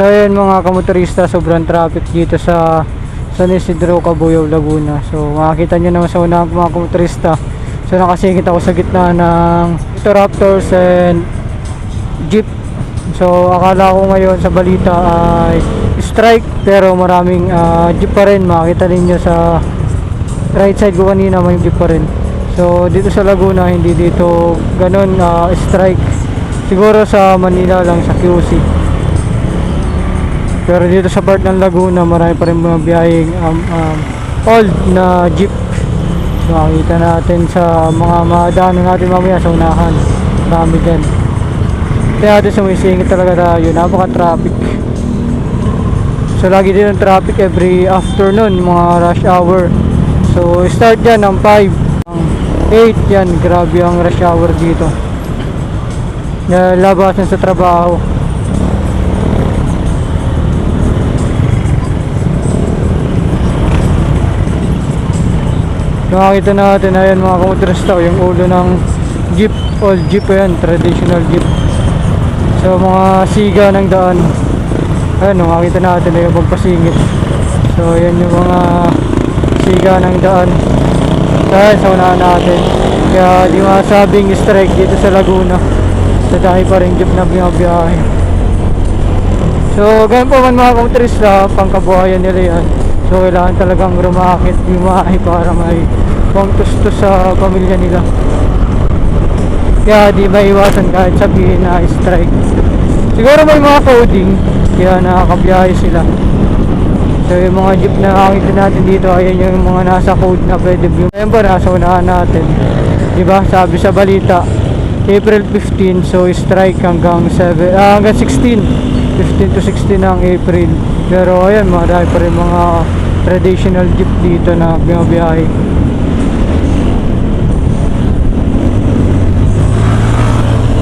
So ayun mga kamotorista, sobrang traffic dito sa San Isidro, Cabuyao, Laguna. So makikita nyo naman sa unang mga kamotorista. So nakasingit ako sa gitna ng ito Raptors and Jeep. So akala ko ngayon sa balita ay strike pero maraming ah, Jeep pa rin. Makikita ninyo sa right side ko kanina may Jeep pa rin. So dito sa Laguna hindi dito ganun ah, strike. Siguro sa Manila lang sa QC. Pero dito sa part ng Laguna, marami pa rin mga biyaheng um, um, old na jeep. So, makikita natin sa mga madaanan natin mamaya sa unahan. Marami din. Kaya natin sumisingit talaga tayo. Napaka-traffic. So, lagi din ang traffic every afternoon, mga rush hour. So, start yan ng 5. Ang 8 yan. Grabe ang rush hour dito. Labasan sa trabaho. Nakakita natin ayan mga kamotorista yung ulo ng jeep old jeep yan traditional jeep. So mga siga ng daan ayan nakakita natin na yung pagpasingit so yan yung mga siga ng daan. Dahil sa unahan natin kaya di masabing strike dito sa Laguna. Sa dahil pa rin jeep na binabiyahe. So ganun po man mga kamotorista pangkabuhayan nila yan So kailangan talagang rumakit bumahay para may pangtustos sa pamilya nila. Kaya di maiwasan kahit sabihin na strike. Siguro may mga coding kaya nakakabiyahe sila. So yung mga jeep na nakakita natin dito ayan yung mga nasa code na pwede bumahay. Ayan ba nasa unahan natin. Diba sabi sa balita April 15 so strike hanggang 7 ah, hanggang 16 15 to 16 ng April pero ayan marami pa rin mga traditional jeep dito na biyahe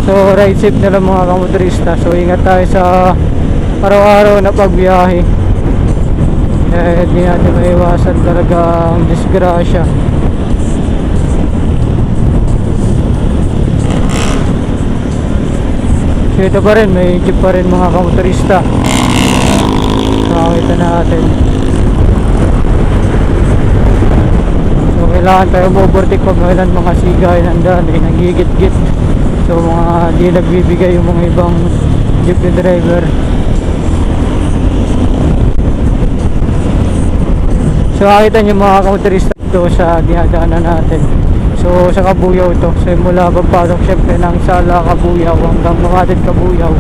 so ride safe na lang mga kamotorista. So ingat tayo sa araw-araw na pagbiyahe. Eh di natin maiwasan talaga ang disgrasya. So ito pa rin, may jeep pa rin mga kamotorista. Nakakita natin. So kailangan tayo overtake pag kailan mga sigay nandaan, eh, nagigit-git. So mga di nagbibigay yung mga ibang jeep na driver. So nakita niyo mga kamotorista ito sa dinadaanan natin. So sa Kabuyaw to. So mula pagpasok syempre ng Sala Kabuyaw hanggang Makatid Kabuyaw.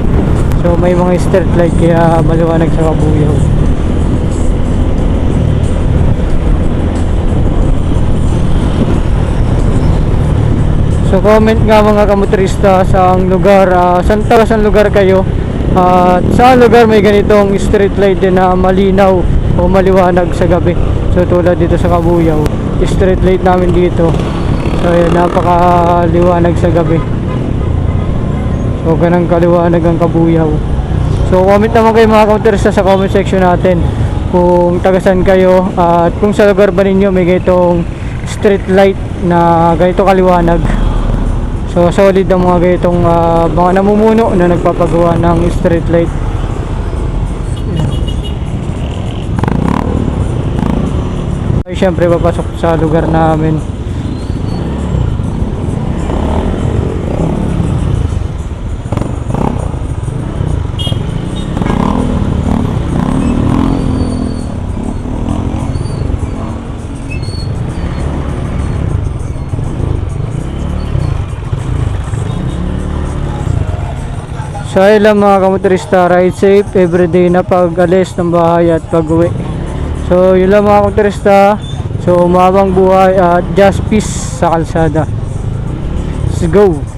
So may mga street light kaya maliwanag sa Kabuyaw. So comment nga mga kamotorista sa lugar, uh, saan taga saan lugar kayo? At sa lugar may ganitong street light din na malinaw o maliwanag sa gabi. So tulad dito sa Kabuyaw, street light namin dito. So ayan, napakaliwanag sa gabi. So ganang kaliwanag ang Kabuyaw. So comment naman kayo mga kamotorista sa comment section natin kung taga saan kayo at kung sa lugar ba ninyo may ganitong street light na ganito kaliwanag. So solid ang mga ganitong ah, mga namumuno na nagpapagawa ng street light. Ay, syempre papasok sa lugar namin. So ayun lang mga kamotorista, ride safe everyday na pag alis ng bahay at pag uwi. So yun lang mga kamotorista, so umabang buhay at just peace sa kalsada. Let's go!